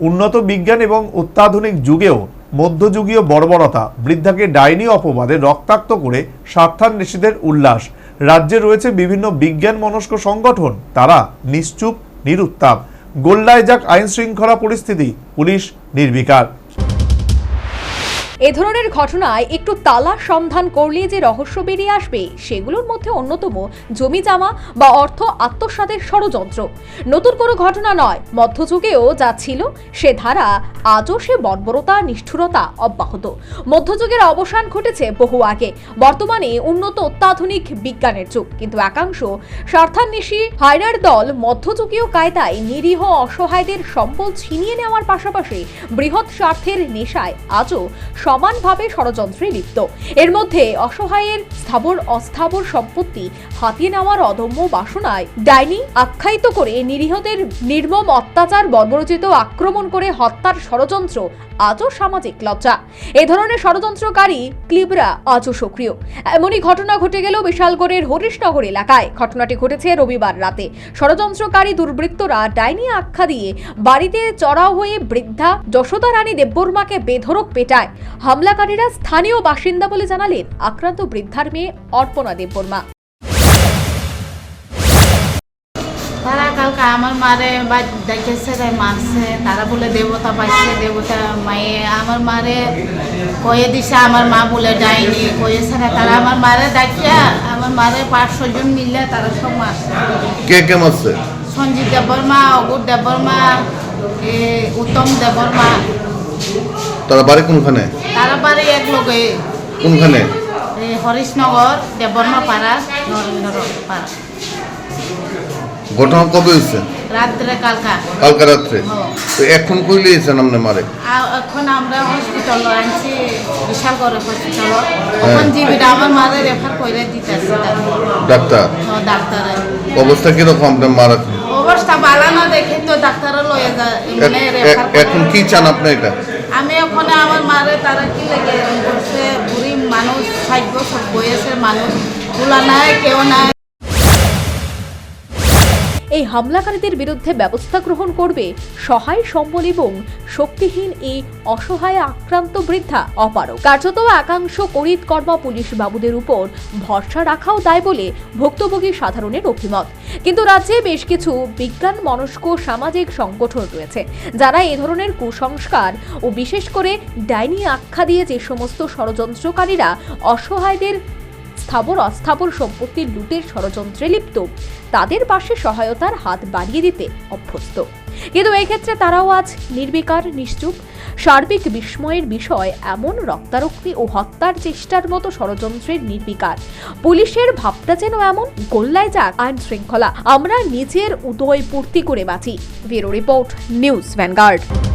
উন্নত বিজ্ঞান এবং অত্যাধুনিক যুগেও মধ্যযুগীয় বর্বরতা, বৃদ্ধাকে ডাইনি অপবাদে রক্তাক্ত করে স্বার্থান্বেষীদের উল্লাস। রাজ্যে রয়েছে বিভিন্ন বিজ্ঞান মনস্ক সংগঠন। তারা নিশ্চুপ, নিরুত্তাপ। গোল্লায় যাক আইন শৃঙ্খলা পরিস্থিতি, পুলিশ নির্বিকার। এ ধরনের ঘটনায় একটু তালা সন্ধান করলে যে রহস্য বেরিয়ে আসবে, সেগুলোর মধ্যে অন্যতম জমি জামা বা অর্থ আত্মসাতের ষড়যন্ত্র। নতুন কোনো ঘটনা নয়, মধ্যযুগেও যা ছিল সে ধারা আজও সে বর্বরতা, নিষ্ঠুরতা অব্যাহত। মধ্যযুগের অবসান ঘটেছে বহু আগে, বর্তমানে উন্নত অত্যাধুনিক বিজ্ঞানের যুগ। কিন্তু একাংশ স্বার্থান্বেষী হায়রার দল মধ্যযুগীয় কায়দায় নিরীহ অসহায়দের সম্পদ ছিনিয়ে নেওয়ার পাশাপাশি বৃহৎ স্বার্থের নেশায় আজও সমানভাবে ষড়যন্ত্রে লিপ্ত। এর মধ্যে অসহায়ের স্থাবর, অস্থাবর সম্পত্তি হাতিয়ে নেওয়ার অদম্য বাসনায় ডাইনি আখ্যায়িত করে নিরীহদের নির্মম অত্যাচার, বর্বরচিত আক্রমণ করে হত্যার ষড়যন্ত্র আজও সামাজিক লজ্জা। এ ধরনের ষড়যন্ত্রকারী ক্লিবরা আজও সক্রিয়। এমনই ঘটনা ঘটে গেল বিশালগড়ের হরিশনগর এলাকায়। ঘটনাটি ঘটেছে রবিবার রাতে। ষড়যন্ত্রকারী দুর্বৃত্তরা ডাইনি আখ্যা দিয়ে বাড়িতে চড়াও হয়ে বৃদ্ধা যশোদা রানী দেববর্মাকে বেধরক পেটায়। হামলাকারীরা স্থানীয় বাসিন্দা বলে জানালেন আক্রান্ত বৃদ্ধার মেয়ে অর্পণা দেববর্মা। তারা কালকে আমার মারে বা দেখেছে রে মারছে। তারা বলে দেবতা পাইছে দেবতা মায়ে। আমার মারে কয়ে দিছে আমার মা বলে যায়নি। কয়েছে না তারা আমার মারে ডাকিয়া আমার মারে পাঁচশো জন মিললে তারা সব মারছে। কে কে মারছে? সঞ্জিত দেববর্মা অগুর দেববর্মা এ উত্তম দেববর্মা। তারা বাড়ি কোনখানে? তারা বাড়ি এক লোকে কোনখানে? হরিশনগর দেববর্মা পাড়া নরেন্দ্র পাড়া ঘটনা কবে হয়েছে? রাত্রে কালকা। কালকা রাত্রে? হ্যাঁ। তো এখন কই লিয়েছেন আপনি মারে? এখন আমরা হসপিটাল আনছি বিশাল করে হসপিটাল এখন জিবিটা আমার মারে রেফার করে দিতেছে ডাক্তার। ডাক্তারে? অবস্থা কীরকম আপনার মারা অবস্থা ভালো না দেখে তো ডাক্তারে লয়ে যায় এখন কি চান আপনি এটা? আমি ওখানে আমার মারে, তারা কি লেগে করছে বুড়ি মানুষ ষাট বছর বয়সের মানুষ। গুলা নাই, কেউ নাই। এই হামলাকারীদের বিরুদ্ধে ব্যবস্থা গ্রহণ করবে সহায় সম্বল এবং শক্তিহীন এই অসহায় আক্রান্ত বৃদ্ধা অপারক কার্যত একাংশ করিত কর্মা পুলিশ বাবুদের উপর ভরসা রাখাও দায় বলে ভুক্তভোগী সাধারণের অভিমত। কিন্তু রাজ্যে বেশ কিছু বিজ্ঞান, মনস্ক, সামাজিক সংগঠন রয়েছে যারা এ ধরনের কুসংস্কার ও বিশেষ করে ডাইনি আখ্যা দিয়ে যে সমস্ত ষড়যন্ত্রকারীরা অসহায়দের স্থাবর অস্থাবর সম্পত্তির লুটের ষড়যন্ত্রে লিপ্ত। তাদের পাশে সহায়তার হাত বাড়িয়ে দিতে অভ্যস্ত। কিন্তু এক্ষেত্রে তারাও আজ নির্বিকার, নিশ্চুপ। সার্বিক বিস্ময়ের বিষয় এমন রক্তারক্তি ও হত্যার চেষ্টার মতো ষড়যন্ত্রের নির্বিকার। পুলিশের ভাবটা যেন এমন, গোল্লায় যাক আইন শৃঙ্খলা। আমরা নিজের উদয় পূর্তি করে বাঁচি। Bureau report, news vanguard.